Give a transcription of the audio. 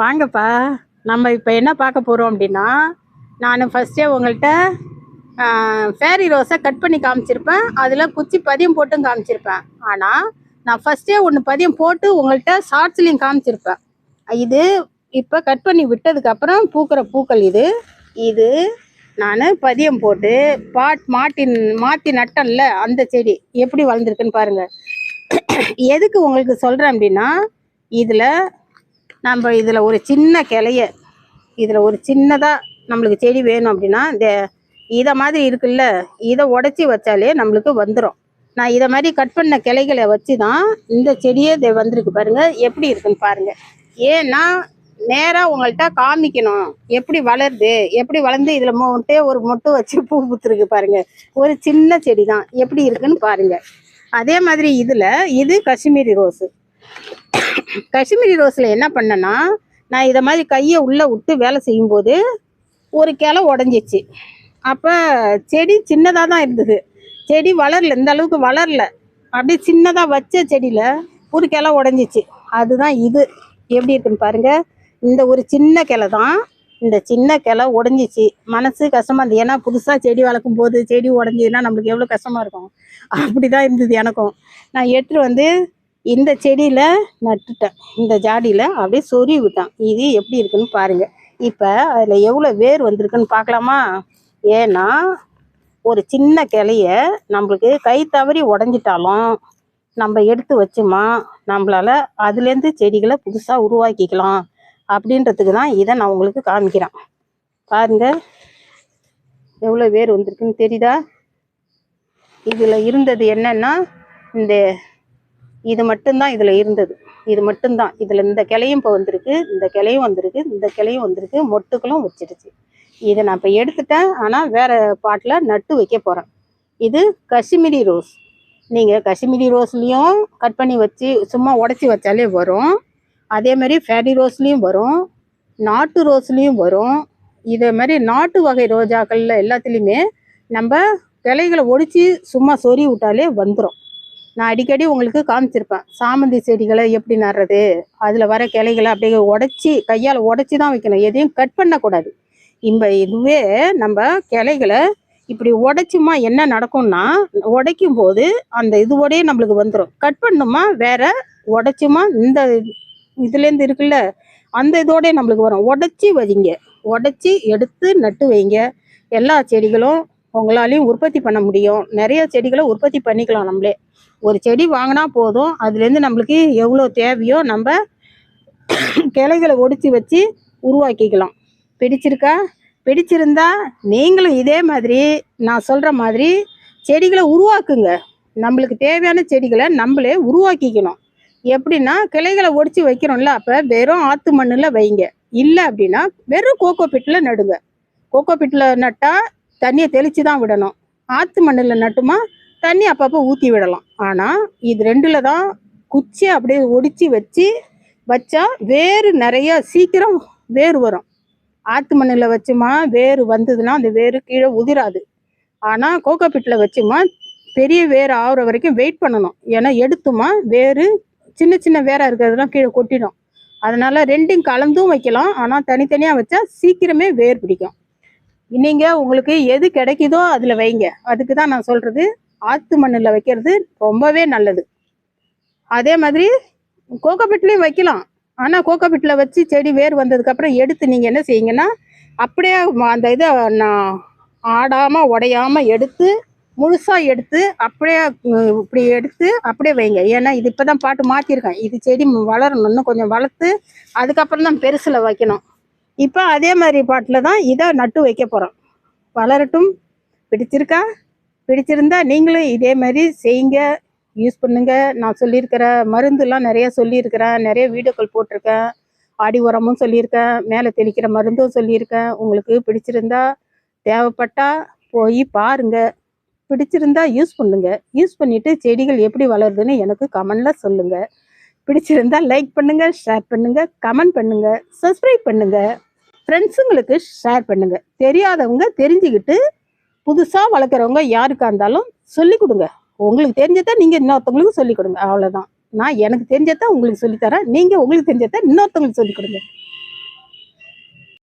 வாங்கப்பா. நம்ம இப்போ என்ன பார்க்க போகிறோம் அப்படின்னா நான் ஃபஸ்ட்டே உங்கள்கிட்ட ஃபேரி ரோஸை கட் பண்ணி காமிச்சிருப்பேன். அதில் குச்சி பதியம் போட்டும் காமிச்சிருப்பேன். ஆனால் நான் ஃபஸ்ட்டே ஒன்று பதியம் போட்டு உங்கள்கிட்ட ஷார்ட்ஸ்லையும் காமிச்சிருப்பேன். இது இப்போ கட் பண்ணி விட்டதுக்கப்புறம் பூக்கிற பூக்கள் இது. இது நான் பதியம் போட்டு பாட் மாட்டின் மாற்றி நட்டன்ல அந்த செடி. எப்படி வளர்ந்துருக்குன்னு பாருங்கள் எதுக்கு உங்களுக்கு சொல்கிறேன் அப்படின்னா இதில் நம்ம இதில் ஒரு சின்ன கிளைய இதில் ஒரு சின்னதாக நம்மளுக்கு செடி வேணும் அப்படின்னா இந்த இதை மாதிரி இருக்குல்ல இதை உடச்சி வச்சாலே நம்மளுக்கு வந்துடும் நான் இதை மாதிரி கட் பண்ண கிளைகளை வச்சு தான் இந்த செடியே இது வந்திருக்கு பாருங்கள் எப்படி இருக்குன்னு பாருங்கள் ஏன்னா நேராக உங்கள்கிட்ட காமிக்கணும். எப்படி வளருது? எப்படி வளர்ந்து இதில் மொட்டே ஒரு மொட்டு வச்சு பூ பூத்துருக்கு பாருங்க. ஒரு சின்ன செடி தான் எப்படி இருக்குன்னு பாருங்கள் அதே மாதிரி இதில் இது காஷ்மீரி ரோஸு. காஷ்மீரி ரோஸில் என்ன பண்ணேன்னா நான் இதை மாதிரி கையை உள்ளே விட்டு வேலை செய்யும்போது ஒரு கிளை உடஞ்சிச்சு. அப்போ செடி சின்னதாக தான் இருந்தது. செடி வளரல இந்த அளவுக்கு வளரல. அப்படியே சின்னதாக வச்ச செடியில் ஒரு கிளை உடஞ்சிச்சு. அதுதான் இது. எப்படி இருக்குன்னு பாருங்க. இந்த ஒரு சின்ன கிளை தான். இந்த சின்ன கிளை உடஞ்சிச்சு. மனசு கஷ்டமாக இருந்தது. ஏன்னா புதுசாக செடி வளர்க்கும் போது செடி உடஞ்சிதுன்னா நம்மளுக்கு எவ்வளோ கஷ்டமாக இருக்கும். அப்படி தான் இருந்தது எனக்கும். நான் எட்டு வந்து இந்த செடியில் நட்டுட்டேன். இந்த ஜாடியில் அப்படியே சொருவி விட்டான். இது எப்படி இருக்குன்னு பாருங்கள் இப்போ அதில் எவ்வளோ வேர் வந்திருக்குன்னு பார்க்கலாமா? ஏன்னா ஒரு சின்ன கிளைய நம்மளுக்கு கை தவறி உடஞ்சிட்டாலும் நம்ம எடுத்து வச்சோமா நம்மளால் அதுலேருந்து செடிகளை புதுசாக உருவாக்கிக்கலாம் அப்படின்றதுக்கு தான் இதை நான் உங்களுக்கு காமிக்கிறேன். பாருங்கள் எவ்வளோ வேர் வந்திருக்குன்னு தெரியுதா? இதில் இருந்தது என்னென்னா இந்த இது மட்டும்தான் இதில் இருந்தது. இது மட்டும்தான். இதில் இந்த கிளையும் இப்போ வந்திருக்கு இந்த கிளையும் வந்திருக்கு இந்த கிளையும் வந்திருக்கு மொட்டுக்களும் வச்சிருச்சு. இதை நான் இப்போ எடுத்துட்டேன். ஆனால் வேறு பாட்டில் நட்டு வைக்க போகிறேன் இது காஷ்மீரி ரோஸ். நீங்கள் காஷ்மீரி ரோஸ்லேயும் கட் பண்ணி வச்சு சும்மா உடச்சி வச்சாலே வரும். அதேமாதிரி ஃபேரி ரோஸ்லேயும் வரும். நாட்டு ரோஸ்லேயும் வரும். இதே மாதிரி நாட்டு வகை ரோஜாக்களில் எல்லாத்துலேயுமே நம்ம கிளைகளை ஒடிச்சு சும்மா சொறி விட்டாலே வந்துடும் நான் அடிக்கடி உங்களுக்கு காமிச்சிருப்பேன். சாமந்தி செடிகளை எப்படி நடுறது? அதில் வர கிளைகளை அப்படியே உடச்சி கையால் உடச்சி தான் வைக்கணும். எதையும் கட் பண்ணக்கூடாது. இந்த இதுவே நம்ம கிளைகளை இப்படி உடைச்சுமா என்ன நடக்கும்னா உடைக்கும் போது அந்த இதுவோடயே நம்மளுக்கு வந்துடும் கட் பண்ணுமா? வேற உடைச்சுமா? இந்த இதுலேருந்து இருக்குல்ல அந்த இதோடய நம்மளுக்கு வரும். உடச்சி வைங்க உடச்சி எடுத்து நட்டு வைங்க. எல்லா செடிகளும் உங்களாலையும் உற்பத்தி பண்ண முடியும். நிறைய செடிகளை உற்பத்தி பண்ணிக்கலாம் நம்மளே. ஒரு செடி வாங்கினா போதும். அதுலேருந்து நம்மளுக்கு எவ்வளோ தேவையோ நம்ம கிளைகளை ஒடிச்சு வச்சு உருவாக்கிக்கலாம். பிடிச்சிருக்கா? பிடிச்சிருந்தா நீங்களும் இதே மாதிரி நான் சொல்கிற மாதிரி செடிகளை உருவாக்குங்க. நம்மளுக்கு தேவையான செடிகளை நம்மளே உருவாக்கிக்கணும். எப்படின்னா கிளைகளை ஒடிச்சு வைக்கிறோம்ல அப்போ வெறும் ஆற்று மண்ணில் வைங்க. இல்லை அப்படின்னா வெறும் கோகோ பிட்டில் நடுங்க. கோகோ பிட்டில் நட்டால் தண்ணியை தெளித்து தான் விடணும். ஆற்று மண்ணில் நட்டுமா தண்ணி அப்பப்போ ஊற்றி விடலாம். ஆனால் இது ரெண்டில் தான் குச்சியை அப்படியே ஒடிச்சு வச்சு வச்சா வேறு நிறைய சீக்கிரம் வேர் வரும். ஆற்று மண்ணில் வச்சுமா வேர் வந்ததுன்னா அந்த வேர் கீழே உதிராது. ஆனால் கோகோ பிட்டில் வச்சுமா பெரிய வேர் ஆகுற வரைக்கும் வெயிட் பண்ணணும். ஏன்னா எடுத்துமா வேர் சின்ன சின்ன வேராக இருக்கிறதுலாம் கீழே கொட்டிடும். அதனால் ரெண்டும் கலந்தும் வைக்கலாம். ஆனால் தனித்தனியாக வச்சா சீக்கிரமே வேர் பிடிக்கும். நீங்கள் உங்களுக்கு எது கிடைக்குதோ அதில் வைங்க. அதுக்கு தான் நான் சொல்கிறது ஆற்று மண்ணில் வைக்கிறது ரொம்பவே நல்லது. அதே மாதிரி கோகோபிட்லேயும் வைக்கலாம். ஆனால் கோகோபிட்டில் வச்சு செடி வேர் வந்ததுக்கப்புறம் எடுத்து நீங்கள் என்ன செய்யுங்கன்னா அப்படியே அந்த இதை நான் ஆடாமல் உடையாமல் எடுத்து முழுசாக எடுத்து அப்படியே இப்படி எடுத்து அப்படியே வைங்க. ஏன்னா இது இப்போ தான் பாட்டு மாற்றிருக்கேன் இது செடி வளரணும் இன்னும் கொஞ்சம் வளர்த்து அதுக்கப்புறம் தான் பெருசில் வைக்கணும். இப்போ அதே மாதிரி பாட்டில் தான் இதை நட்டு வைக்க போகிறோம் வளரட்டும். பிடிச்சிருக்கா? பிடிச்சிருந்தா நீங்களும் இதே மாதிரி செய்யுங்க. யூஸ் பண்ணுங்கள் நான் சொல்லியிருக்கிற மருந்துலாம் நிறைய சொல்லியிருக்கிறேன். நிறைய வீடியோக்கள் போட்டிருக்கேன். ஆடி உரமும் சொல்லியிருக்கேன். மேலே தெளிக்கிற மருந்தும் சொல்லியிருக்கேன். உங்களுக்கு பிடிச்சிருந்தா தேவைப்பட்டா போய் பாருங்கள் பிடிச்சிருந்தா யூஸ் பண்ணுங்கள் யூஸ் பண்ணிவிட்டு செடிகள் எப்படி வளருதுன்னு எனக்கு கமெண்டில் சொல்லுங்கள் பிடிச்சிருந்தா லைக் பண்ணுங்க ஷேர் பண்ணுங்க கமெண்ட் பண்ணுங்க சப்ஸ்கிரைப் பண்ணுங்க. ஃப்ரெண்ட்ஸுங்களுக்கு ஷேர் பண்ணுங்க. தெரியாதவங்க தெரிஞ்சுக்கிட்டு புதுசாக வளர்க்குறவங்க யாருக்காக இருந்தாலும் சொல்லிக் கொடுங்க. உங்களுக்கு தெரிஞ்சதை நீங்கள் இன்னொருத்தவங்களுக்கு சொல்லிக் கொடுங்க. அவ்வளோதான் நான் எனக்கு தெரிஞ்சதை உங்களுக்கு சொல்லித்தரேன் நீங்கள் உங்களுக்கு தெரிஞ்சதை இன்னொருத்தவங்களுக்கு சொல்லிக் கொடுங்க.